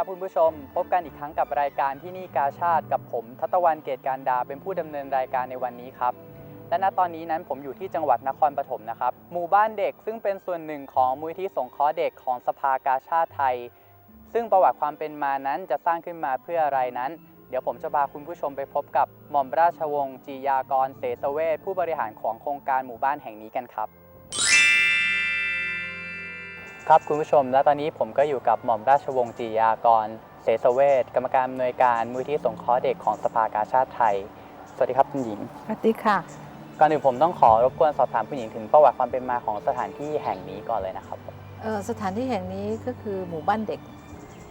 สวัสดีครับคุณผู้ชม พบกันอีกครั้งกับรายการที่นี่กาชาติกับผมทัตวันเกตการดาเป็นผู้ดำเนินรายการในวันนี้ครับ และณตอนนี้นั้นผมอยู่ที่จังหวัดนครปฐมนะครับ หมู่บ้านเด็กซึ่งเป็นส่วนหนึ่งของมูลที่สงเคราะห์เด็กของสภากาชาติไทย ซึ่งประวัติความเป็นมานั้นจะสร้างขึ้นมาเพื่ออะไรนั้น เดี๋ยวผมจะพาคุณผู้ชมไปพบกับหม่อมราชวงศ์จียากรเสสเวชผู้บริหารของโครงการหมู่บ้านแห่งนี้กันครับ ครับคุณผู้ชม และตอนนี้ผมก็อยู่กับหม่อมราชวงศ์จียากร เสสเวชกรรมการอำนวยการมูลที่สงเคราะห์เด็กของสภากาชาติไทย สวัสดีครับคุณหญิง สวัสดีค่ะ ก่อนอื่นผมต้องขอรบกวนสอบถามคุณหญิงถึงประวัติความเป็นมาของสถานที่แห่งนี้ก่อนเลยนะครับ เอ่อสถานที่แห่งนี้ก็คือหมู่บ้านเด็ก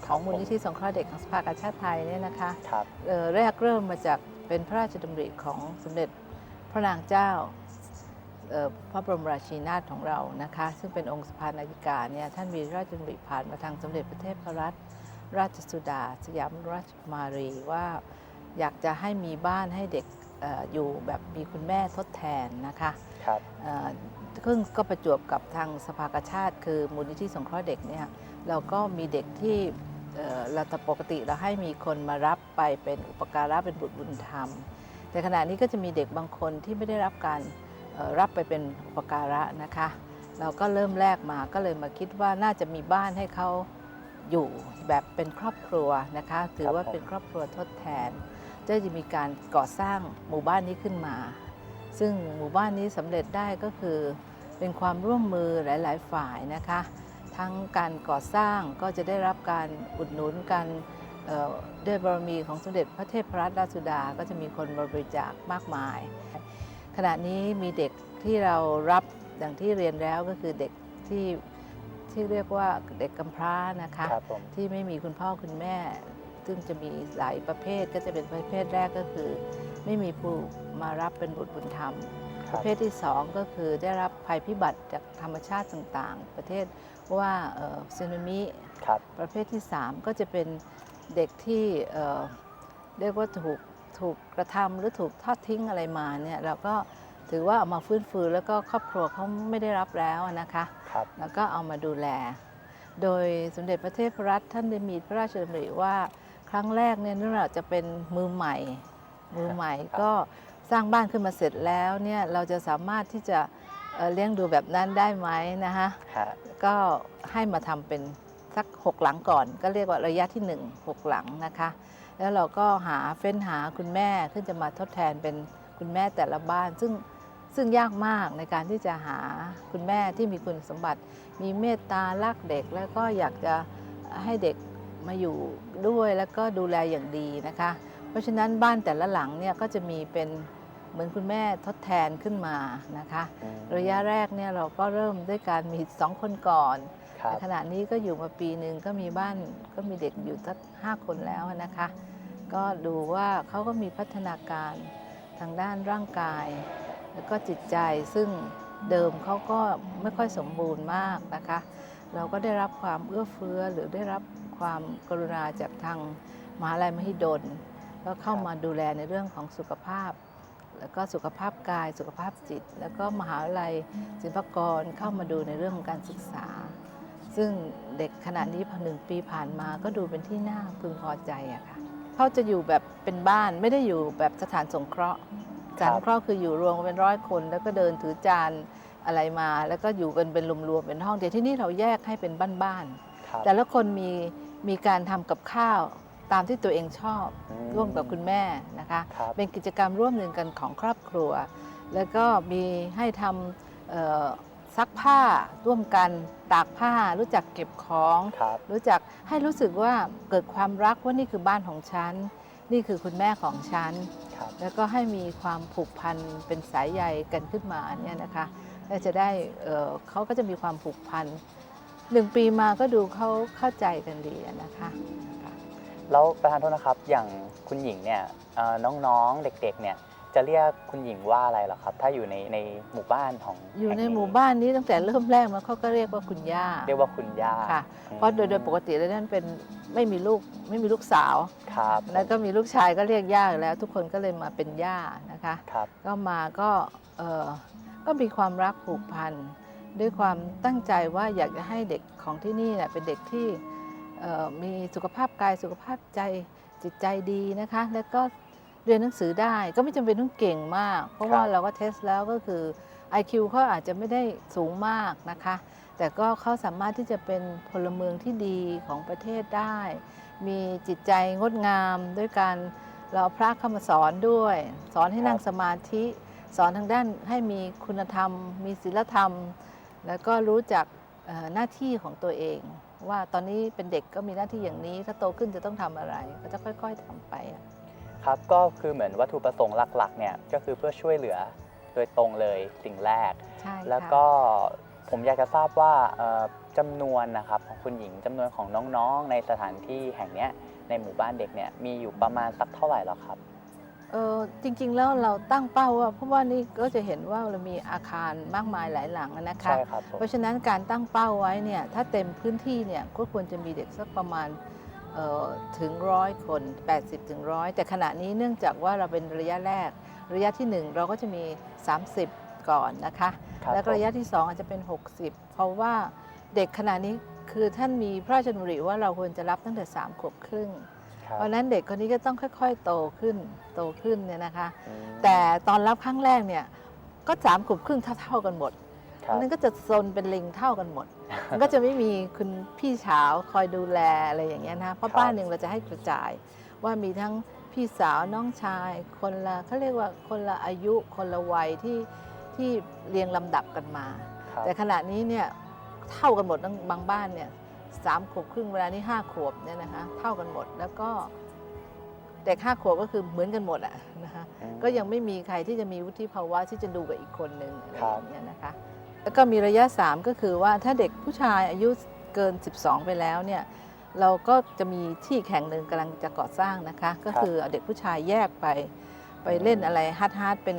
ของครับผมมูลนิธิสงเคราะห์เด็กของสภากาชาติไทยเนี่ยนะคะครับ เอ่อแรกเริ่มมาจากเป็นพระราชดำริของสมเด็จพระนางเจ้าเอ่อ พระบรมราชินีนาถของเรานะคะ ซึ่งเป็นองค์สภานายิกาเนี่ยท่านมีพระราชดำริผ่านมาทางสมเด็จพระเทพรัตนราชสุดา สยามราชกุมารีว่าอยากจะให้มีบ้านให้เด็กเอ่ออยู่แบบมีคุณแม่ทดแทนนะคะครับเอ่อซึ่งก็ประจวบกับทางสภากาชาติ คือมูลนิธิสงเคราะห์เด็กเนี่ยเราก็มีเด็กที่เอ่อเราแต่ปกติเราให้มีคนมารับไปเป็นอุปการะเป็นบุตรบุญธรรม แต่ขณะนี้ก็จะมีเด็กบางคนที่ไม่ได้รับการเอ่อ รับไปเป็นอุปการะนะคะ เราก็เริ่มแรกมาก็เลยมาคิดว่าน่าจะมีบ้านให้เขาอยู่แบบเป็นครอบครัวนะคะ ถือว่าเป็นครอบครัวทดแทนก็จะมีการก่อสร้างหมู่บ้านนี้ขึ้นมา ซึ่งหมู่บ้านนี้สำเร็จได้ก็คือ เป็นความร่วมมือหลาย ๆ ฝ่ายนะคะ ทั้งการก่อสร้างก็จะได้รับการอุดหนุนกันด้วยบารมีของสมเด็จพระเทพรัตนราชสุดา ก็จะมีคนบริจาคมากมาย ณะนี้มีเด็กที่เรารับอย่างที่เรียนแล้วก็คือเด็กที่ที่เรียกว่าเด็กกำพร้านะคะ ครับผม ที่ไม่มีคุณพ่อคุณแม่ ซึ่งจะมีหลายประเภทก็จะเป็นประเภทแรกก็คือ ไม่มีผู้มารับเป็นบุตรบุญธรรม คปรับระเภทที่2ก็คือได้รับภัยพิบัติจากธรรมชาติต่างๆ ประเทศว่าซึนามิ ครับ ประเภทที่ 3 ก็จะเป็นเด็กที่เอ่อเรียกว่าถูก ถูกกระทำหรือถูกทอดทิ้งอะไรมาเนี่ยเราก็ถือว่าเอามาฟื้นฟูแล้วก็ครอบครัวเขาไม่ได้รับแล้วนะคะครับแล้วก็เอามาดูแล โดยสมเด็จพระเทพรัตน์ท่านได้มีพระราชดำริว่าครั้งแรกเนี่ยเนื่องจากจะเป็นมือใหม่ มือใหม่ครับก็สร้างบ้านขึ้นมาเสร็จแล้วเนี่ยเราจะสามารถที่จะเอ่อเลี้ยงดูแบบนั้นได้ไหมนะคะฮะก็ให้มาทำเป็น สักหกหลังก่อน ก็เรียกว่าระยะที่หนึ่งหกหลังนะคะ แล้วเราก็หาเฟ้นหาคุณแม่ขึ้นจะมาทดแทนเป็นคุณแม่แต่ละบ้าน ซึ่งซึ่งยากมากในการที่จะหาคุณแม่ที่มีคุณสมบัติ มีเมตตารักเด็ก แล้วก็อยากจะให้เด็กมาอยู่ด้วยแล้วก็ดูแลอย่างดีนะคะ เพราะฉะนั้นบ้านแต่ละหลังเนี่ยก็จะมีเป็นเหมือนคุณแม่ทดแทนขึ้นมานะคะอืมระยะแรกเนี่ยเราก็เริ่มด้วยการมีสองคนก่อน ครับขณะนี้ก็อยู่มาปีหนึ่งก็มีบ้านก็มีเด็กอยู่สักห้าคนแล้วนะคะ ก็ดูว่าเขาก็มีพัฒนาการทางด้านร่างกาย แล้วก็จิตใจซึ่งเดิมเขาก็ไม่ค่อยสมบูรณ์มากนะคะ เราก็ได้รับความเอื้อเฟื้อหรือได้รับความกรุณาจากทางมหาลัยมหิดลก็เข้ามาดูแลในเรื่องของสุขภาพ แล้วก็สุขภาพกายสุขภาพจิต แล้วก็มหาวิทยาลัยศิลปากรเข้ามาดูในเรื่องของการศึกษา ซึ่งเด็กขณะนี้พอหนึ่งปีผ่านมาก็ดูเป็นที่น่าพึงพอใจอะค่ะเขาจะอยู่แบบเป็นบ้านไม่ได้อยู่แบบสถานสงเคราะห์สถานสงเคราะห์คืออยู่รวมกันเป็นร้อยคน แล้วก็เดินถือจานอะไรมา แล้วก็อยู่กันเป็นรวมๆเป็นห้องเดียวที่นี่เราแยกให้เป็นบ้านครับๆแต่ละคนมีมีการทำกับข้าวตามที่ตัวเองชอบอืมร่วมกับคุณแม่นะคะครับเป็นกิจกรรมร่วมหนึ่งกันของครอบครัว แล้วก็มีให้ทำเอ่อ ซักผ้าร่วมกันตากผ้า รู้จักเก็บของ ครับ รู้จักให้รู้สึกว่าเกิดความรักว่านี่คือบ้านของฉัน นี่คือคุณแม่ของฉัน ครับ แล้วก็ให้มีความผูกพันเป็นสายใยกันขึ้นมาเนี่ยนะคะและจะได้เอ่อเขาก็จะมีความผูกพันหนึ่งปีมาก็ดูเขาเข้าใจกันดีอะนะคะ แล้วประธานโทษนะครับ อย่างคุณหญิงเนี่ยเอ่อน้องๆ เด็กๆ เนี่ย จะเรียกคุณหญิงว่าอะไรเหรอครับ ถ้าอยู่ในในหมู่บ้านของอยู่ในแงหมู่บ้านนี้ตั้งแต่เริ่มแรกมาเขาก็เรียกว่าคุณย่า เรียกว่าคุณย่าค่ะอืมเพราะโดยโดยปกติแล้วนั่นเป็นไม่มีลูกไม่มีลูกสาวครับแล้วก็มีลูกชายก็เรียกย่าอยู่แล้ว ทุกคนก็เลยมาเป็นย่านะคะครับก็มาก็เออก็มีความรักผูกพันด้วยความตั้งใจว่าอยากจะให้เด็กของที่นี่เนี่ยเป็นเด็กที่เเอ่อมีสุขภาพกายสุขภาพใจจิตใจดีนะคะ แล้วก็ เรียนหนังสือได้ก็ไม่จำเป็นต้องเก่งมาก เพราะว่าเราก็เทสแล้วก็คือ IQ เขาอาจจะไม่ได้สูงมากนะคะ แต่ก็เขาสามารถที่จะเป็นพลเมืองที่ดีของประเทศได้ มีจิตใจงดงามด้วยการเราเอาพระเข้ามาสอนด้วย สอนให้นั่งสมาธิ สอนทางด้านให้มีคุณธรรม มีศีลธรรม แล้วก็รู้จักเอ่อหน้าที่ของตัวเอง ว่าตอนนี้เป็นเด็กก็มีหน้าที่อย่างนี้ ถ้าโตขึ้นจะต้องทำอะไร ก็จะค่อย ๆทำไปอะ ครับก็คือเหมือนวัตถุประสงค์หลักๆเนี่ยก็คือเพื่อช่วยเหลือโดยตรงเลยสิ่งแรก ใช่ค่ะแล้วก็ผมอยากจะทราบว่าเอ่อจำนวนนะครับของคุณหญิงจำนวนของน้องๆ ในสถานที่แห่งเนี้ยในหมู่บ้านเด็กเนี่ยมีอยู่ประมาณสักเท่าไหร่แล้วครับ เออจริง ๆ แล้วเราตั้งเป้าว่าเพราะว่านี่ก็จะเห็นว่าเรามีอาคารมากมายหลายหลังนะคะ ใช่ครับผมเพราะฉะนั้นการตั้งเป้าไว้เนี่ยถ้าเต็มพื้นที่เนี่ยก็ควรจะมีเด็กสักประมาณเอ่อ ถึงร้อยคน 80ถึงร้อยแต่ขณะนี้เนื่องจากว่าเราเป็นระยะแรก ระยะที่ 1 เราก็จะมี 30 ก่อนนะคะครับแล้วก็ระยะผมที่ 2 อาจจะเป็น 60 เพราะว่าเด็กขณะนี้คือท่านมีพระราชดำริว่าเราควรจะรับตั้งแต่3ขวบครึ่งครับเพราะฉะนั้นเด็กคนนี้ก็ต้องค่อย ๆ โตขึ้นโตขึ้นเนี่ยนะคะอืมแต่ตอนรับครั้งแรกเนี่ยก็สามขวบครึ่งเท่า ๆกันหมดครับนั้นก็จะซนเป็นลิงเท่ากันหมด มันก็จะไม่มีคุณพี่สาวคอยดูแลอะไรอย่างเงี้ยนะเพราะครับบ้านหนึ่งเราจะให้กระจาย ว่ามีทั้งพี่สาวน้องชาย คนละเขาเรียกว่าคนละอายุคนละวัยที่ที่เรียงลำดับกันมาครับแต่ขณะนี้เนี่ยเท่ากันหมดทั้งบางบ้านเนี่ยสามขวบครึ่งเวลานี้ห้าขวบเนี่ยนะคะเท่ากันหมดแล้วก็เด็กห้าขวบก็คือเหมือนกันหมดอะนะคะอืมก็ยังไม่มีใครที่จะมีวุฒิภาวะที่จะดูกับอีกคนหนึ่งอะไรครัอบย่างเงี้ยนะคะ แล้วก็มีระยะ 3 ก็คือว่าถ้าเด็กผู้ชายอายุเกิน 12 ไปแล้วเนี่ยเราก็จะมีที่แข่งหนึ่งกำลังจะก่อสร้างนะคะ ก็คือเอาเด็กผู้ชายแยกไปไปเล่นอะไรฮาร์ดฮาร์ดเป็น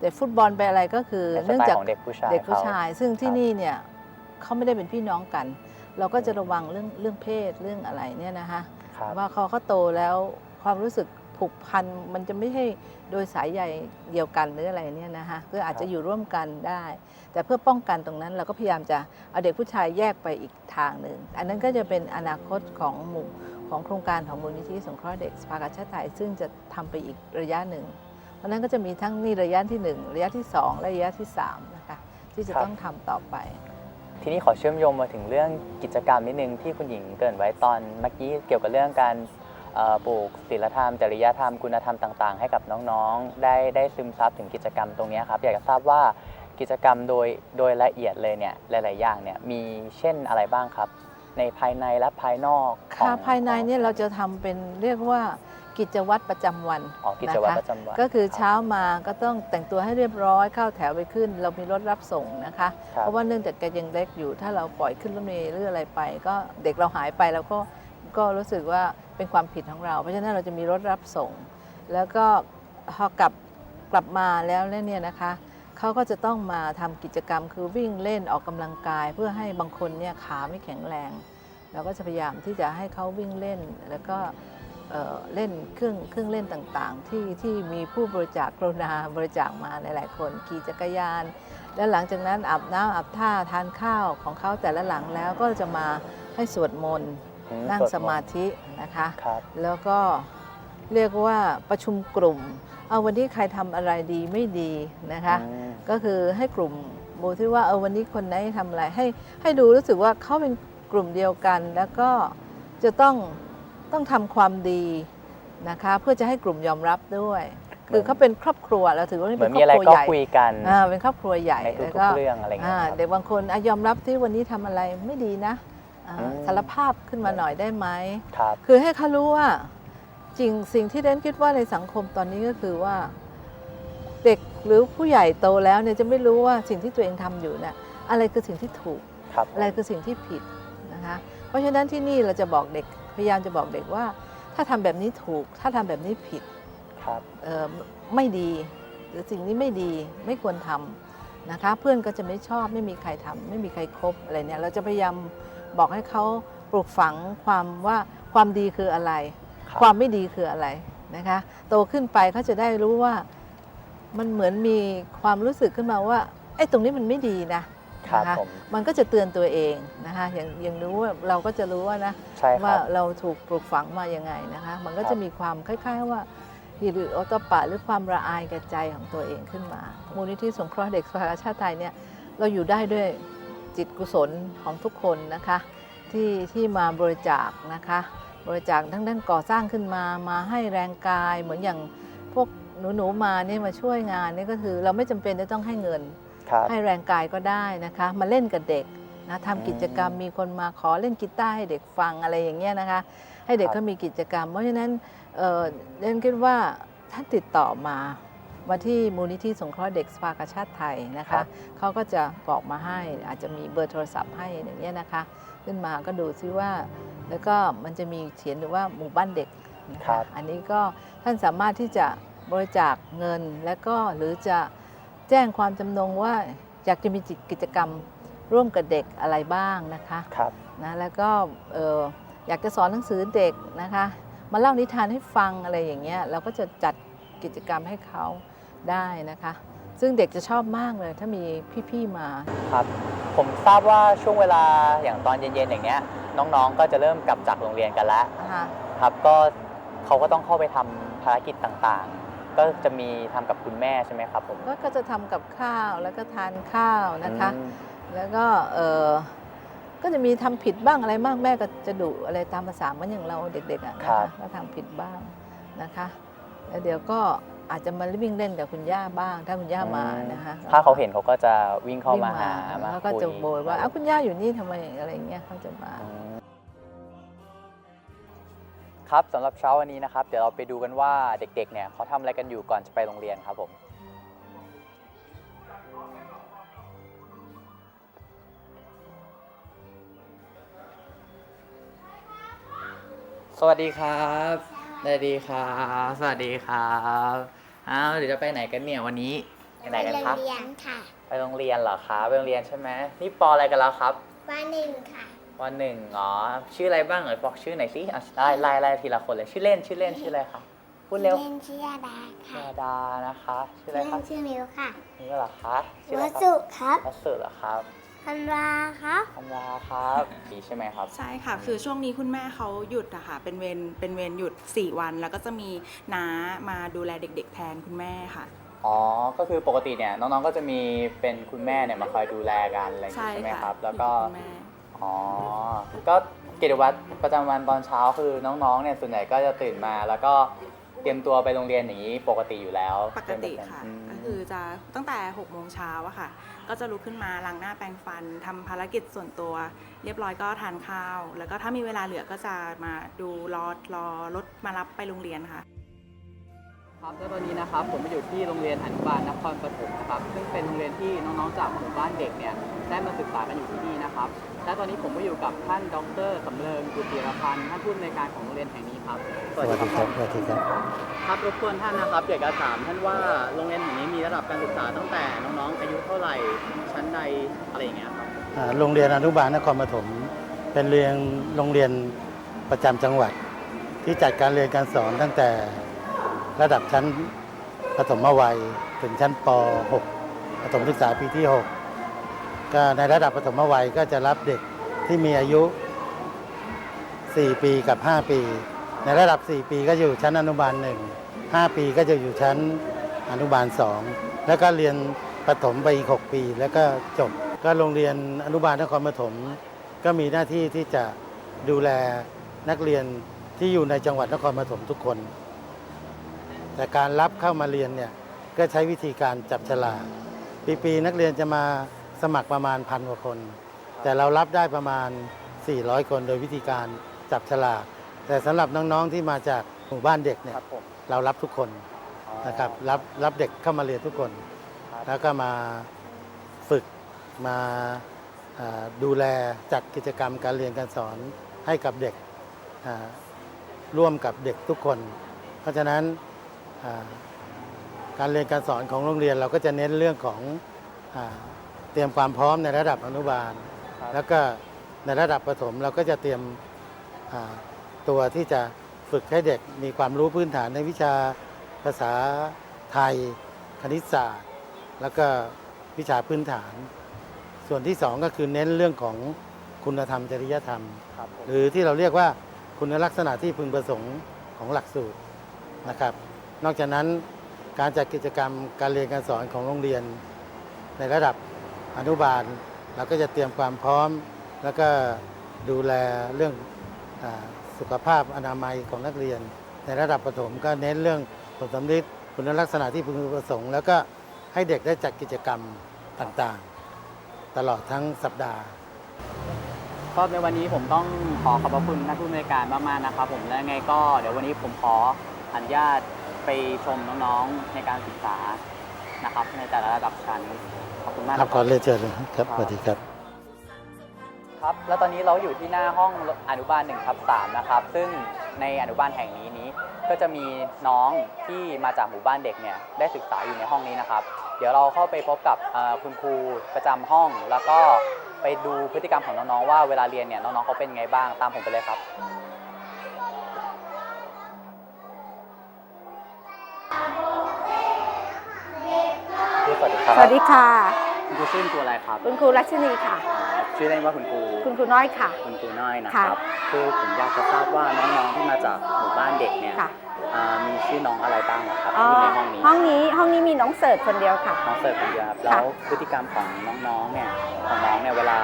เด็กฟุตบอลไปอะไรก็คือเป็นสเนื่องไตล์จากของเด็กผู้ชายเด็กผู้เขชาย ซึ่งที่ครับนี่เนี่ยเขาไม่ได้เป็นพี่น้องกัน เราก็จะระวังเรื่องเรื่องเพศเรื่องอะไรเนี่ยนะคะครับว่าเขาเขาโตแล้วความรู้สึก ผูกพันมันจะไม่ใช่โดยสายใยเดียวกันหรืออะไรเนี่ยนะคะคือาจจะอยู่ร่วมกันได้ แต่เพื่อป้องกันตรงนั้นเราก็พยายามจะเอาเด็กผู้ชายแยกไปอีกทางหนึ่งอันนั้นก็จะเป็นอนาคตของหมู่ของโครงการของมูลนิธิสงเคราะห์เด็กสภากาชาติไทยซึ่งจะทำไปอีกระยะหนึ่ง เพราะนั้นก็จะมีทั้งนี่ระยะที่ 1 ระยะที่ 2 และระยะที่ 3 นะคะ ที่จะต้องทำต่อไป ทีนี้ขอเชื่อมโยงมาถึงเรื่องกิจกรรมนิดนึงที่คุณหญิงเกินไว้ตอนเมื่อกี้เกี่ยวกับเรื่องการ ปลูกศีลธรรม จริยธรรม คุณธรรมต่าง ๆ ให้กับน้องๆ ได้ได้ซึมซับถึงกิจกรรมตรงเนี้ยครับ อยากจะทราบว่ากิจกรรมโดยโดยละเอียดเลยเนี่ยหลาย ๆ อย่างเนี่ยมีเช่นอะไรบ้างครับ ในภายในและภายนอกของค่ะภายในเนี่ยเราจะทำเป็นเรียกว่ากิจวัตรประจำวันอ๋อกิจวัตรนะคะประจำวัน ก็คือรับเช้ามาก็ต้องแต่งตัวให้เรียบร้อยเข้าแถวไปขึ้น เรามีรถรับส่งนะคะครับเพราะว่าเนื่องจากแกยังเล็กอยู่ ถ้าเราปล่อยขึ้นรถเมล์หรืออะไรไป ก็เด็กเราหายไปแล้วก็ ก็รู้สึกว่าเป็นความผิดของเรา เพราะฉะนั้นเราจะมีรถรับส่ง แล้วก็พอกลับกลับมาแล้วเนี่ยนะคะเขาก็จะต้องมาทำกิจกรรมคือวิ่งเล่นออกกำลังกาย เพื่อให้บางคนเนี่ยขาไม่แข็งแรง เราก็จะพยายามที่จะให้เขาวิ่งเล่นแล้วก็เล่นเครื่องเครื่องเล่นต่างๆ ที่ที่มีผู้บริจาคกรุณาบริจาคมาหลายๆคนขี่จักรยาน แล้วหลังจากนั้นอาบน้ำอาบท่าทานข้าวของเขาแต่ละหลังแล้วก็จะมาให้สวดมนต์ นั่งสวดสมานต์ธินะคะครับแล้วก็เรียกว่าประชุมกลุ่ม เอาวันนี้ใครทำอะไรดีไม่ดีนะคะอืมก็คือให้กลุ่มดูที่ว่าเออวันนี้คนไหนทำอะไรให้ให้ดูรู้สึกว่าเขาเป็นกลุ่มเดียวกัน แล้วก็จะต้องต้องทำความดีนะคะ เพื่อจะให้กลุ่มยอมรับด้วย คือเขาเป็นครอบครัวเราถือว่านี่เหมืเป็อนนคมีรอะไรอบครัวก็ใหญ่คุยกันอ่าเป็นครอบครัวใหญ่ในแล้วทุกก็ๆเรื่องอะไรอย่างเงี้ยอ่าครับเด็กบางคนอะยอมรับที่วันนี้ทำอะไรไม่ดีนะ อ่าอืม สารภาพขึ้นมาหน่อยได้ไหม ครับ คือให้เขารู้ว่าจริงสิ่งที่เดนคิดว่าในสังคมตอนนี้ก็คือว่า เด็กหรือผู้ใหญ่โตแล้วเนี่ยจะไม่รู้ว่าสิ่งที่ตัวเองทำอยู่เนี่ยอะไรคือสิ่งที่ถูก ครับอะไรคือสิ่งที่ผิดนะคะเพราะฉะนั้นที่นี่เราจะบอกเด็กพยายามจะบอกเด็กว่า ถ้าทำแบบนี้ถูก ถ้าทำแบบนี้ผิดครับ เอ่อไม่ดีหรือสิ่งนี้ไม่ดีไม่ควรทำนะคะ เพื่อนก็จะไม่ชอบไม่มีใครทำไม่มีใครครบอะไรเนี่ยเราจะพยายาม บอกให้เขาปลูกฝังความว่าความดีคืออะไรครับความไม่ดีคืออะไรนะคะโตขึ้นไปเขาจะได้รู้ว่ามันเหมือนมีความรู้สึกขึ้นมาว่าไอ้ตรงนี้มันไม่ดีนะครับนะคะผมมันก็จะเตือนตัวเองนะคะอย่างอย่างรู้ว่าเราก็จะรู้ว่านะใช่คว่ารับเราถูกปลูกฝังมายังไงนะคะมันก็ครัจะบมีความคล้าย ๆ ว่าฮิริโอตปปะหรือความระอายแก่ใจของตัวเองขึ้นมา มูลนิธิสงเคราะห์เด็กสภากาชาติไทยเนี่ยเราอยู่ได้ด้วย จิตกุศลของทุกคนนะคะที่ที่มาบริจาคนะคะ บริจาคทั้งด้านก่อสร้างขึ้นมามาให้แรงกายเหมือนอย่างพวกหนูๆมาเนี่ยมาช่วยงานนี่ก็คือเราไม่จำเป็นจะต้องให้เงินครับให้แรงกายก็ได้นะคะ มาเล่นกับเด็กนะอืมทำกิจกรรมมีคนมาขอเล่นกีตาร์ให้เด็กฟังอะไรอย่างเงี้ยนะคะ ให้เด็กครับเขามีกิจกรรม เพราะฉะนั้นเอ่อเล่นคิดว่าถ้าติดต่อมา มาที่มูลนิธิสงเคราะห์เด็กสภากาชาติไทยนะคะเขาก็จะบอกมาให้อาจจะมีเบอร์โทรศัพท์ให้อย่างเงี้ยนะคะ ขึ้นมาก็ดูซิว่า แล้วก็มันจะมีเขียนหรือว่าหมู่บ้านเด็กนะครัคะบ อันนี้ก็ท่านสามารถที่จะบริจาคเงินแล้วก็หรือจะแจ้งความจำนงว่าอยากจะมีกิจกรรมร่วมกับเด็กอะไรบ้างนะคะ ครับ นะแล้วก็เอ่ออยากจะสอนหนังสือเด็กนะคะ มาเล่านิทานให้ฟังอะไรอย่างเงี้ยเราก็จะจัดกิจกรรมให้เขา ได้นะคะ ซึ่งเด็กจะชอบมากเลยถ้ามีพี่ๆมา ครับ ผมทราบว่าช่วงเวลาอย่างตอนเย็นๆอย่างเงี้ยน้องๆก็จะเริ่มกลับจากโรงเรียนกันแล้วนะคะครับก็เขาก็ต้องเข้าไปทำภารกิจต่างๆ ก็จะมีทำกับคุณแม่ใช่ไหมครับผมก็ก็จะทำกับข้าวแล้วก็ทานข้าวนะคะ อืม แล้วก็เออก็จะมีทำผิดบ้างอะไรบ้างแม่ก็จะดุอะไรตามภาษาเหมือนอย่างเราเด็กๆอะนะครัคะบ ก็ทำผิดบ้างนะคะแล้วเดี๋ยวก็ อาจจะมาวิ่งเล่นกับคุณย่าบ้าง ถ้าคุณย่ามานะคะถ้าเขาเห็นเขาก็จะวิ่งเข้ามาวิ่งหามาแล้วก็คุยจะโบยว่าอ้าวคุณย่าอยู่นี่ทำไมอะไรอย่างเงี้ยเขาจะมาอืมครับสำหรับเช้าวันนี้นะครับ เดี๋ยวเราไปดูกันว่าเด็กๆ เนี่ยเขาทำอะไรกันอยู่ก่อนจะไปโรงเรียนครับผมสวัสดีครับ สวัสดีครับ สวัสดีครับอ้าวเดี๋ยวจะไปไหนกันเนี่ยวันนี้ไปไหนกันครับเรียนค่ะ ไปโรงเรียนเหรอครับไปโรงเรียนใช่ไหมนี่ปออะไรกันแล้วครับวันหนึ่งค่ะวันหนึ่งอ๋อชื่ออะไรบ้างเอ่ยบอกชื่อหน่อยสิอะไล่ไล่ไล่ทีละคนเลยชื่อเล่นชื่อเล่นชื่ออะไรคะพูดเร็วเล่นชื่อยาดาค่ะดาดานะคะ ชื่ออะไรเล่คะนชื่อมิวค่ะนี่เหรอคะชื่ออะไรวัครับสุครับวัสสุเหรอครับ ธันวาครับธันวาครับดีใช่ไหมครับ ใช่ค่ะ คือช่วงนี้คุณแม่เขาหยุดอะค่ะ เป็นเวรเป็นเวรหยุด 4 วัน แล้วก็จะมีน้ามาดูแลเด็ก ๆ แทนคุณแม่ค่ะ อ๋อ ก็คือปกติเนี่ยน้องๆ ก็จะมีเป็นคุณแม่เนี่ยมาคอยดูแลกันอะไรอย่างใช่งี้ใช่ไหมค่ะครับ แล้วก็ อยู่บคุณแม่ อ๋อ ก็กิจวัตรประจำวันตอนเช้าคือน้องๆ เนี่ยส่วนใหญ่ก็จะตื่นมา แล้วก็เตรียมตัวไปโรงเรียนอย่างนี้ปกติอยู่แล้วปกติค่ะ อืมก็ คือจะตั้งแต่6โมงเช้าอะค่ะ ก็จะลุกขึ้นมาล้างหน้าแปรงฟันทำภารกิจส่วนตัว เรียบร้อยก็ทานข้าว แล้วก็ถ้ามีเวลาเหลือก็จะมาดูรอรอรถมารับไปโรงเรียนค่ะ ครับแล้วตอนนี้นะครับผมมาอยู่ที่โรงเรียนอนุบาลนครปฐมนะครับซึ่งเป็นโรงเรียนที่น้องๆจากหมู่บ้านเด็กเนี่ยได้มาศึกษากันอยู่ที่นี่นะครับและตอนนี้ผมก็อยู่กับท่านดรสำเริงกุจิรพันธ์ท่านผู้อำนวยการของโรงเรียนแห่งนี้ ครับสวัสดีครับสวัสดีครับครับรบกวนท่านนะครับอยากจะถามท่านว่าโรงเรียนแห่งนี้มีระดับการศึกษาตั้งแต่น้องๆ อายุเท่าไหร่ชั้นใดอะไรอย่างเงี้ยครับอ่าโรงเรียนอนุบาลนครปฐมเป็นเรียนโรงเรียนประจำจังหวัด ที่จัดการเรียนการสอนตั้งแต่ระดับชั้นประถมวัยถึงชั้นป .6 ประถมศึกษาปีที่ 6 ก็ในระดับประถมวัยก็จะรับเด็กที่มีอายุ 4 ปีกับ 5 ปี ในระดับ 4 ปีก็อยู่ชั้นอนุบาล1 5ปีก็จะอยู่ชั้นอนุบาล 2 แล้วก็เรียนประถมไปอีก 6 ปี แล้วก็จบ ก็โรงเรียนอนุบาลนครปฐมก็มีหน้าที่ที่จะดูแลนักเรียนที่อยู่ในจังหวัดนครปฐมทุกคน แต่การรับเข้ามาเรียนเนี่ยก็ใช้วิธีการจับฉลากปีๆนักเรียนจะมาสมัครประมาณพันกว่าคน แต่เรารับได้ประมาณ 400 คนโดยวิธีการจับฉลาก แต่สำหรับน้องๆที่มาจากหมู่บ้านเด็กเนี่คยรับผมเรารับทุกคนนะครับรับรับเด็กเข้ามาเรียนทุกคน ครับแล้วก็มาฝึกมาอ่าดูแลจัดกิจกรรมการเรียนการสอนให้กับเด็กอ่าร่วมกับเด็กทุกคน เพราะฉะนั้นอ่าการเรียนการสอนของโรงเรียนเราก็จะเน้นเรื่องของอาเตรียมความพร้อมในระดับอนุบาล ครับ แล้วก็ในระดับประถมเราก็จะเตรียมอ่า ตัวที่จะฝึกให้เด็กมีความรู้พื้นฐานในวิชาภาษาไทย คณิตศาสตร์ แล้วก็วิชาพื้นฐาน ส่วนที่สองก็คือเน้นเรื่องของคุณธรรมจริยธรรม ครับผมหรือที่เราเรียกว่าคุณลักษณะที่พึงประสงค์ของหลักสูตรนะครับ นอกจากนั้นการจัดกิจกรรมการเรียนการสอนของโรงเรียน ในระดับอนุบาล เราก็จะเตรียมความพร้อม แล้วก็ดูแลเรื่องอา สุขภาพอนามัยของนักเรียน ในระดับประถมก็เน้นเรื่องผลสำลิดคุณลักษณะที่พึงประสงค์ แล้วก็ให้เด็กได้จัดกิจกรรมต่างๆ ตลอดทั้งสัปดาห์ก็ในวันนี้ผมต้องขอขอบพระคุณท่านผู้อำนวยการมากๆนะครับ ผมและไงก็เดี๋ยววันนี้ผมขออนุญาตไปชมน้องๆในการศึกษานะครับ ในแต่ละระดับชั้นขอบคุณมากครับขอรับเรียนเชิญเลยครับสวัสดีครับ ครับ แล้วตอนนี้เราอยู่ที่หน้าห้องอนุบาล1ทับ3นะครับ ซึ่งในอนุบาลแห่งนี้นี้ก็จะมีน้องที่มาจากหมู่บ้านเด็กเนี่ยได้ศึกษาอยู่ในห้องนี้นะครับ เดี๋ยวเราเข้าไปพบกับเอ่อคุณครูประจำห้อง แล้วก็ไปดูพฤติกรรมของน้องๆว่าเวลาเรียนเนี่ยน้องๆเขาเป็นไงบ้างตามผมไปเลยครับครูสวัสดีครับสวัสดีค่ะ คุณครูชื่อคุณครูอะไรครับคุณครูรัชนีค่ะ ชื่อเล่นว่าคุณครูคุณครูน้อยค่ะ คุณครูน้อยนะคค่ะรับคือผมอยากจะทราบว่าน้องๆที่มาจากหมู่บ้านเด็กเนี่ยค่ะอ่ามีชื่อน้องอะไรบ้างเหรอครับอ๋อที่อยู่ในห้องนี้ห้องนี้ห้องนี้มีน้องเสิร์ฟคนเดียวค่ะน้องเสิร์ฟคนเดียวครับแล้วพฤติกรรมของน้องๆเนี่ยของน้องเนี่ยเวลา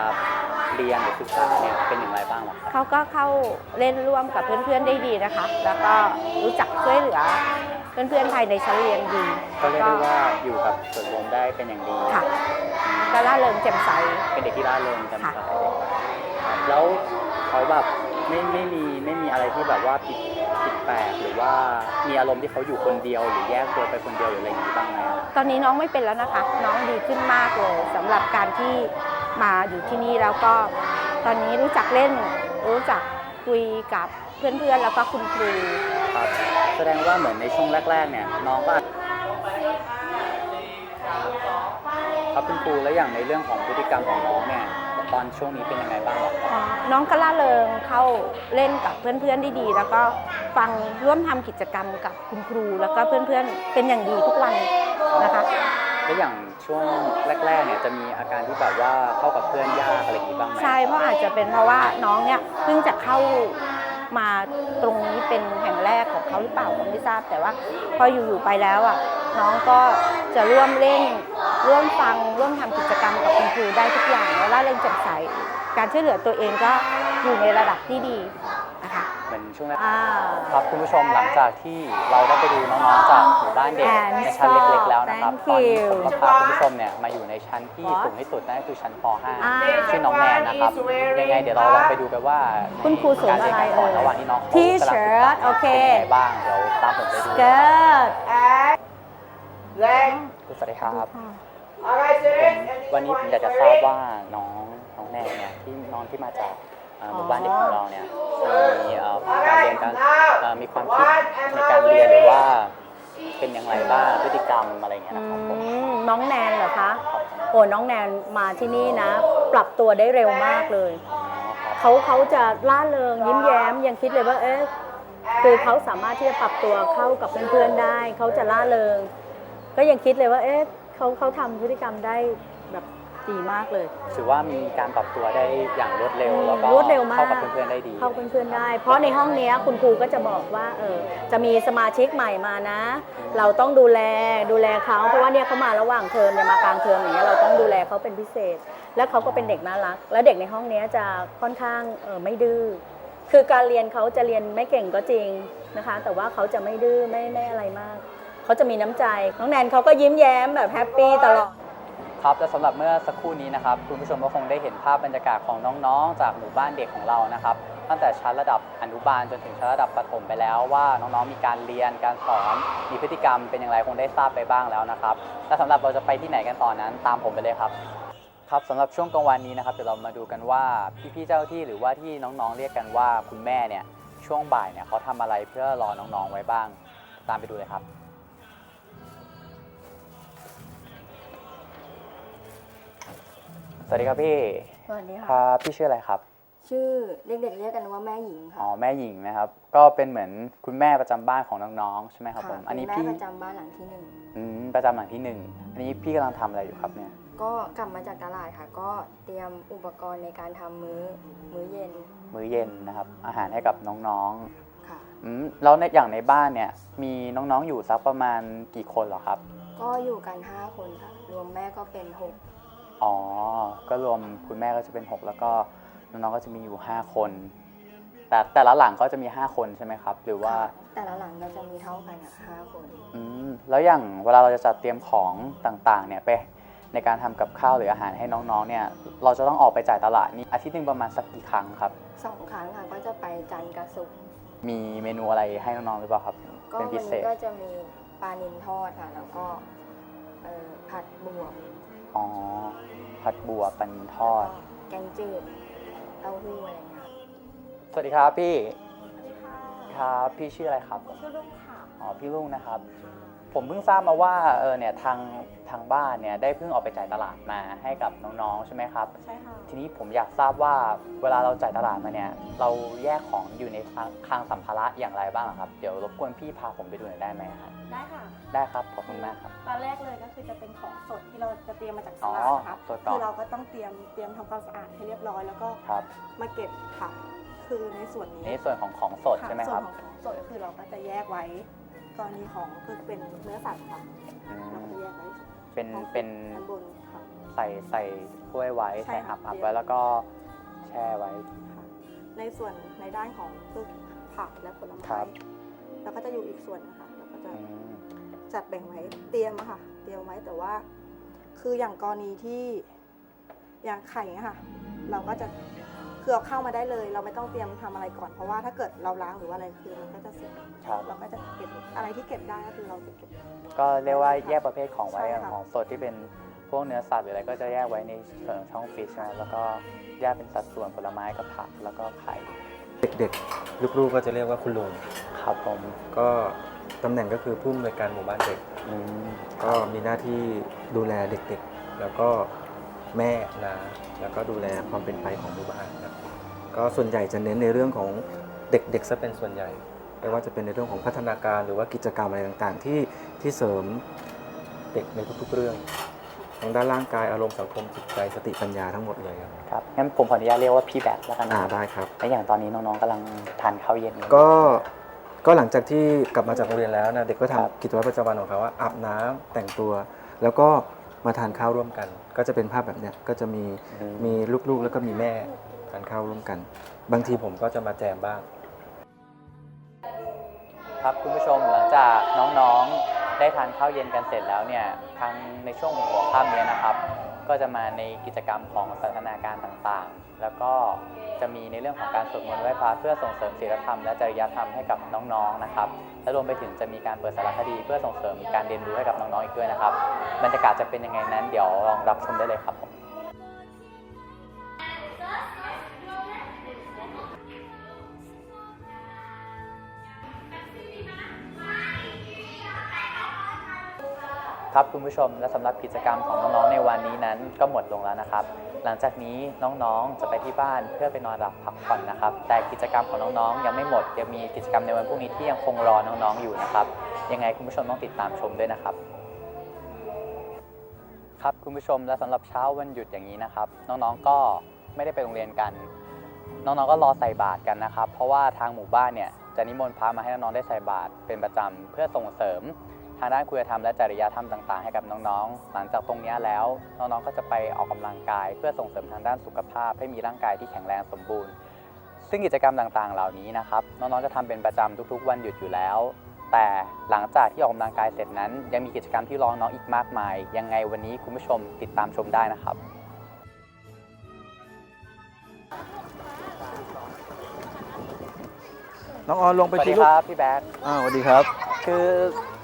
เรียนหรือศึกษาเนี่ยเป็นอย่างไรบ้างเหรอครับเขาก็เข้าเล่นร่วมกับเพื่อนๆได้ดีนะคะ แล้วก็รู้จักช่วยเหลือเพื่อนๆภายในชั้นเรียนดี ก็เรียกได้ว่าอยู่กับส่วนรวมได้เป็นอย่างดีค่ะ ก็ร่าเริงแจ่มใส เป็นเด็กที่ร่าเริงแจ่มใสค่ะแล้วเขาแบบไม่ไม่มีไม่มีอะไรที่แบบว่าผิดผิดแปลกหรือว่ามีอารมณ์ที่เขาอยู่คนเดียวหรือแยกตัวไปคนเดียวหรืออะไรอย่างนี้บ้างไหมครับตอนนี้น้องไม่เป็นแล้วนะคะ น้องดีขึ้นมากเลยสำหรับการที่มาอยู่ที่นี่แล้วก็ ตอนนี้รู้จักเล่น รู้จักคุยกับเพื่อนๆแล้วก็คุณครู ครับแสดงว่าเหมือนในช่วงแรก ๆ เนี่ยน้องก็อาจ ครับคุณครูแล้วอย่างในเรื่องของพฤติกรรมของน้องเนี่ยตอนช่วงนี้เป็นยังไงบ้างครับอ๋อน้องก็ล่าเริงเข้าเล่นกับเพื่อนๆได้ดี แล้วก็ฟังร่วมทำกิจกรรมกับคุณครู แล้วก็เพื่อนๆเป็นอย่างดีทุกวันนะคะแล้วอย่างช่วงแรกๆเนี่ยจะมีอาการที่แบบว่าเข้ากับเพื่อนยากอะไรอย่างนี้บ้างไหมใช่เพราะอาจจะเป็นเพราะว่าน้องเนี่ยเพิ่งจะเข้ามาตรงนี้เป็นแห่งแรกของเขาหรือเปล่าผมไม่ทราบแต่ว่าพออยู่ๆไปแล้วอะน้องก็จะร่วมเล่น ร่วมฟังร่วมทำกิจกรรมกับคุณครูได้ทุกอย่างแล้วล่าเริงแจ่มใส การช่วยเหลือตัวเองก็อยู่ในระดับที่ดีนะคะเหมือนช่วงแรกอ่าครับคุณผู้ชมหลังจากที่เราได้ไปดูน้องๆจากหมู่บ้านเด็ก And ในชั้นเล็กๆแล้วนะครับ stop. ตอนนี้ Thank ผ you. มก็พาคุณผู้ชมเนี่ยมาอยู่ในชั้นที่สูงที่สุดนั่นก็คือชั้นปอ่า .5 ชื่อน้องแนนนะครับยังไงเดี๋ยวเราลองไปดูกันว่าคุณครูสูงอะไรการเรียนการสอนเอ่ยระหว่างที่น้องเขา T-shirt กำลังศึกษาโอเคเป็นยังไงบ้างเดี๋ยวตามผมไปดูเกิดสวัสดีครับผม วันนี้ผมอยากจะทราบว่าน้องน้องแนนเนี่ยที่น้องที่มาจากเอ่อหมู่บ้านเด็กของเราเนี่ยมีเอ่อการเรียนการเอ่อมีความคิดในการเรียนหรือว่าเป็นอย่างไรบ้างพฤติกรรมอะไรอย่างเงี้ยอืนะครับผมมน้องแนนเหรอคะโอ้น้องแนนมาที่นี่นะ ปรับตัวได้เร็วมากเลยเขาเขาจะล่าเริงยิ้มแย้มยังคิดเลยว่าเอ๊ะคือเขาสามารถที่จะปรับตัวเข้ากับเพื่อนๆได้เขาจะล่าเริง ก็ยังคิดเลยว่าเอ๊ะ เขาเขาทำพฤติกรรมได้แบบดีมากเลย ถือว่ามีการปรับตัวได้อย่างรวดเร็วแล้วก็รวดเร็วมาก เข้ากับเพื่อนๆได้ดี เข้าเพื่อนๆได้ เพราะในห้องเนี้ยคุณครูก็จะบอกว่าเออจะมีสมาชิกใหม่มานะ เราต้องดูแลดูแลเขาเพราะว่าเนี่ยเขามาระหว่างเทอมเนี่ยมากลางเทอมอย่างเงี้ยเราต้องดูแลเขาเป็นพิเศษ แล้วเขาก็เป็นเด็กน่ารัก แล้วเด็กในห้องเนี้ยจะค่อนข้างเออไม่ดื้อคือการเรียนเขาจะเรียนไม่เก่งก็จริงนะคะ แต่ว่าเขาจะไม่ดื้อไม่ไม่อะไรมาก เขาจะมีน้ำใจ น้องแนนเขาก็ยิ้มแย้มแบบแฮปปี้ตลอด ครับและสำหรับเมื่อสักครู่นี้นะครับคุณผู้ชมก็คงได้เห็นภาพบรรยากาศของน้องๆ จากหมู่บ้านเด็กของเรานะครับตั้งแต่ชั้นระดับอนุบาลจนถึงชั้นระดับประถมไปแล้วว่าน้องๆมีการเรียนการสอนมีพฤติกรรมเป็นอย่างไรคงได้ทราบไปบ้างแล้วนะครับและสำหรับเราจะไปที่ไหนกันต่อนนั้น ตามผมไปเลยครับ ครับสำหรับช่วงกลางวันนี้นะครับเดี๋ยวเรามาดูกันว่าพี่ๆเจ้าที่หรือว่าที่น้องๆเรียกกันว่าคุณแม่เนี่ยช่วงบ่ายเนี่ยเขาทำอะไรเพื่อรอน้องๆไว้บ้าง ตามไปดูเลยครับ สวัสดีครับพี่สวัสดีคค่ะ รับพี่ชื่ออะไรครับ ชื่อเด็กๆเรียกกันว่าแม่หญิงอ๋อค่ะแม่หญิงนะครับ ก็เป็นเหมือนคุณแม่ประจำบ้านของน้องๆใช่ไหมครับผมค่ะอันนี้เป็นพี่แม่ประจำบ้านหลังที่หนึ่ง อืมประจำหลังที่หนึ่งอันนี้พี่กำลังทำอะไรอยู่ครับเนี่ยก็กลับมาจากตลาดค่ะ ก็เตรียมอุปกรณ์ในการทำมื้อ มื้อเย็นมื้อเย็นนะครับ อาหารให้กับน้องค่ะ ๆอืมแล้วในอย่างในบ้านเนี่ยมีน้องๆอยู่สักประมาณกี่คนเหรอครับก็อยู่กัน 5 คนค่ะ รวมแม่ก็เป็น 6 อ๋อ ก็รวมคุณแม่ก็จะเป็น 6 แล้วก็น้องๆก็จะมีอยู่ 5 คน แต่แต่ละหลังก็จะมี 5 คนใช่ไหมครับ หรือว่าแต่ละหลังก็จะมีเท่ากันค่ะ5คน อืมแล้วอย่างเวลาเราจะจัดเตรียมของต่างๆ เนี่ยไปในการทำกับข้าวหรืออาหารให้น้องๆ เนี่ย เราจะต้องออกไปจ่ายตลาดนี่อาทิตย์หนึ่งประมาณสักกี่ครั้งครับ2ครั้งค่ะก็จะไปจันทร์กับศุกร์มีเมนูอะไรให้น้องๆหรือเปล่าครับก็เป็นวัพินเศนี้ษก็จะมีปลานิลทอดค่ะ แล้วก็เอ่อผัดบวบ อ๋อ ผัดบัวปันนินทอด แกงจืดเต้าหู้อะไรเงี้ยค่ะสวัสดีครับพี่ ครับ พี่ชื่ออะไรครับ ชื่อลุงค่ะ อ๋อ พี่ลุงนะครับ ผมเพิ่งทราบมาว่าเออเนี่ยทางทางบ้านเนี่ยได้เพิ่งออกไปจ่ายตลาดมาให้กับน้องๆใช่ไหมครับ ใช่ค่ะ ทีนี้ผมอยากทราบว่าเวลาเราจ่ายตลาดมาเนี่ยเราแยกของอยู่ในคลังคลังสัมภาระอย่างไรบ้างอะครับ เดี๋ยวรบกวนพี่พาผมไปดูหน่อยได้ไหมครับได้ค่ะ ได้ครับขอบคุณมากครับ ตอนแรกเลยก็คือจะเป็นของสดที่เราจะเตรียมมาจากตอ๋อลาดนะคะสดก่อน คือเราก็ต้องเตรียมเตรียมทำความสะอาดให้เรียบร้อย แล้วก็ครับมาเก็บค่ะ คือในส่วนนี้ในส่วนของของสดใช่ไหมครับส่วนของของสดก็คือเราก็จะแยกไว้ กรณีของคือเป็นเนื้อสัตว์ค่ะอืเรามก็จะแยกไว้เป็นท้องเป็นด้านบนค่ะ ใส่ใส่ถ้วยไว้ใช่ใส่ค่ะอับอับเตรียมไว้แล้วก็แช่ไว้ ค่ะในส่วนในด้านของคือผักและผลไม้ครับ เราก็จะอยู่อีกส่วนนะคะเราก็จะอืมจัดแบ่งไว้เตรียมอะค่ะ เตรียมไว้แต่ว่า คืออย่างกรณีที่อย่างไข่อะค่ะ เราก็จะ คือเอาเข้ามาได้เลย เราไม่ต้องเตรียมทำอะไรก่อนเพราะว่าถ้าเกิดเราล้างหรือว่าอะไรคือมันก็จะเสียครับ เราก็จะเก็บอะไรที่เก็บได้ก็คือเราจะเก็บ ก็เรียกว่าแยกประเภทของไว้ใช่อย่างค่ะ ของสดที่เป็นพวกเนื้อสัตว์หรืออะไรก็จะแยกไว้ในส่วนของช่องฟรีซนะแล้วก็แยกเป็นสัดส่วนผลไม้กับผักแล้วก็ไข่เด็กๆ ลูกๆก็จะเรียกว่าคุณลุง ครับผมก็ตำแหน่งก็คือผู้อำนวยการหมู่บ้านเด็ก อืมก็มีหน้าที่ดูแลเด็กๆ แล้วก็แม่นะแล้วก็ดูแลความเป็นไปของหมู่บ้านครับ ก็ส่วนใหญ่จะเน้นในเรื่องของเด็กๆซะเป็นส่วนใหญ่ไม่ว่าจะเป็นในเรื่องของพัฒนาการหรือว่ากิจกรรมอะไรต่างๆ ที่ที่เสริมเด็กในทุกๆเรื่องทางด้านร่างกายอารมณ์สังคมจิตใจสติปัญญาทั้งหมดเลยครับครับงั้นผมขออนุญาตเรียกว่าพี่แบทแล้วกันอ่านะได้ครับ และอย่างตอนนี้น้องๆกำลังทานข้าวเย็นอยู่ ก็ก็หลังจากที่กลับมาจากโรงเรียนแล้วนะเด็กก็ครับทำกิจวัตรประจำวันของเขาว่าอาบน้ำแต่งตัว แล้วก็มาทานข้าวร่วมกัน ก็จะเป็นภาพแบบเนี้ยก็จะมีอืมมีลูกๆแล้วก็มีแม่ ทานข้าวร่วมกัน บางทีผมก็จะมาแจมบ้าง ครับคุณผู้ชมหลังจากน้องๆได้ทานข้าวเย็นกันเสร็จแล้วเนี่ยทางในช่วงของหัวค่ำเนี้ยนะครับ ก็จะมาในกิจกรรมของสันทนาการต่างๆ แล้วก็จะมีในเรื่องของการสวดมนต์ไหว้พระเพื่อส่งเสริมศีลธรรมและจริยธรรมให้กับน้องๆนะครับและรวมไปถึงจะมีการเปิดสารคดีเพื่อส่งเสริมการเรียนรู้ให้กับน้องๆอีกด้วยนะครับบรรยากาศจะเป็นยังไงนั้นเดี๋ยวลองรับชมได้เลยครับ ครับคุณผู้ชมและสำหรับกิจกรรมของน้องๆในวันนี้นั้นก็หมดลงแล้วนะครับ หลังจากนี้น้องๆจะไปที่บ้านเพื่อไปนอนหลับพักผ่อนนะครับ แต่กิจกรรมของน้องๆ ยังไม่หมดยังมีกิจกรรมในวันพรุ่งนี้ที่ยังคงรอน้องๆอยู่นะครับ ยังไงคุณผู้ชมต้องติดตามชมด้วยนะครับ ครับคุณผู้ชมและสำหรับเช้าวันหยุดอย่างนี้นะครับ น้องๆก็ไม่ได้ไปโรงเรียนกัน น้องๆก็รอใส่บาตรกันนะครับ เพราะว่าทางหมู่บ้านเนี่ยจะนิมนต์พระมาให้น้องๆได้ใส่บาตรเป็นประจำเพื่อส่งเสริมางด้านคุณธรรมและจริยธรรมต่าง ๆ ให้กับน้องๆ หลังจากตรงเนี้ยแล้ว น้องๆ ก็จะไปออกกำลังกาย เพื่อส่งเสริมทางด้านสุขภาพ ให้มีร่างกายที่แข็งแรงสมบูรณ์ ซึ่งกิจกรรมต่างๆ เหล่านี้นะครับ น้องๆ จะทำเป็นประจำทุกๆ วันหยุดอยู่แล้ว แต่หลังจากที่ออกกำลังกายเสร็จนั้น ยังมีกิจกรรมที่รอน้องอีกมากมาย ยังไงวันนี้คุณผู้ชมติดตามชมได้นะครับน้องออนลงสไปวัสทีดีลูคกรับพี่แบ๊กอ่าสวัสดีครับ คือ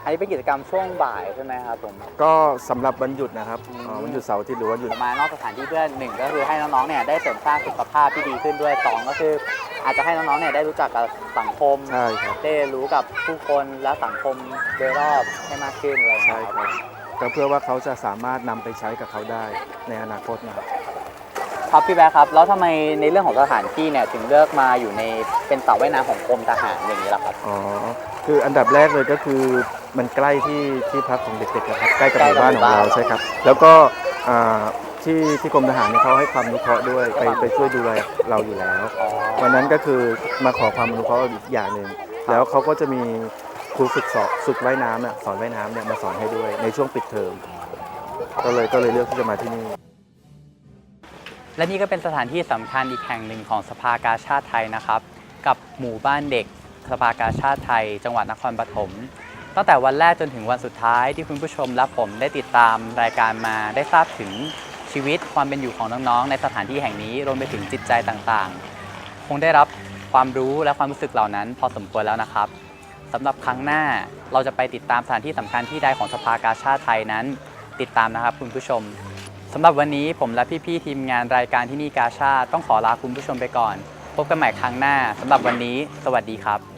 อันนี้เป็นกิจกรรมช่วงบ่ายใช่ไหมครับผมก็สำหรับวันหยุดนะครับอืมอ่าวันหยุดเสาร์อาทิตย์หรือวันหยุด มานอกสถานที่เพื่อนหนึ่งก็คือให้น้องๆเนี่ยได้เสริมสร้างสุขภาพที่ดีขึ้นด้วยสองก็คือ อาจจะให้น้องๆเนี่ยได้รู้จักกับสังคม ใช่ครับ ได้เรียนรู้กับผู้คนและสังคมโดยรอบให้มากขึ้นอะไรอย่างใช่เงี้ยคครัรับบก็เพื่อว่าเขาจะสามารถนำไปใช้กับเขาได้ในอนาคตนะครับ ครับพี่แบ๊คครับ แล้วทำไมในเรื่องของสถานที่เนี่ยถึงเลือกมาอยู่ในเป็นเสาว่ายน้ำของกรมทหารอย่างนี้ล่ะครับ อ๋อ คืออันดับแรกเลยก็คือ มันใกล้ที่ที่พักของเด็กๆนะครับใกล้กับใกล้หมู่กับบ้านหมู่บ้านของเราใช่ครับ แล้วก็อ่าที่ที่กรมทหารเนี่ยเขาให้ความอนุเคราะห์ด้วยไปไปช่วยดูแลเราอยู่แล้วอ๋อวันนั้นก็คือมาขอความอนุเคราะห์อีกอย่างหนึ่งแล้วเขาก็จะมีครูฝึกสอนฝึกว่ายน้ำน่ะสอนว่ายน้ำเนี่ยมาสอนให้ด้วยในช่วงปิดเทอมก็เลยก็เลยเลือกที่จะมาที่นี่ และนี่ก็เป็นสถานที่สำคัญอีกแห่งหนึ่งของสภากาชาติไทยนะครับ กับหมู่บ้านเด็กสภากาชาติไทย จังหวัดนครปฐม ตั้งแต่วันแรกจนถึงวันสุดท้ายที่คุณผู้ชมและผมได้ติดตามรายการมาได้ทราบถึงชีวิตความเป็นอยู่ของน้องๆ ในสถานที่แห่งนี้รวมไปถึงจิตใจต่างๆ คงได้รับความรู้และความรู้สึกเหล่านั้น พอสมควรแล้วนะครับสำหรับครั้งหน้าเราจะไปติดตามสถานที่สำคัญที่ใดของสภากาชาติไทยนั้น ติดตามนะครับคุณผู้ชมสำหรับวันนี้ผมและพี่ๆทีมงานรายการที่นี่กาชาติต้องขอลาคุณผู้ชมไปก่อน พบกันใหม่ครั้งหน้าสำหรับวันนี้ สวัสดีครับ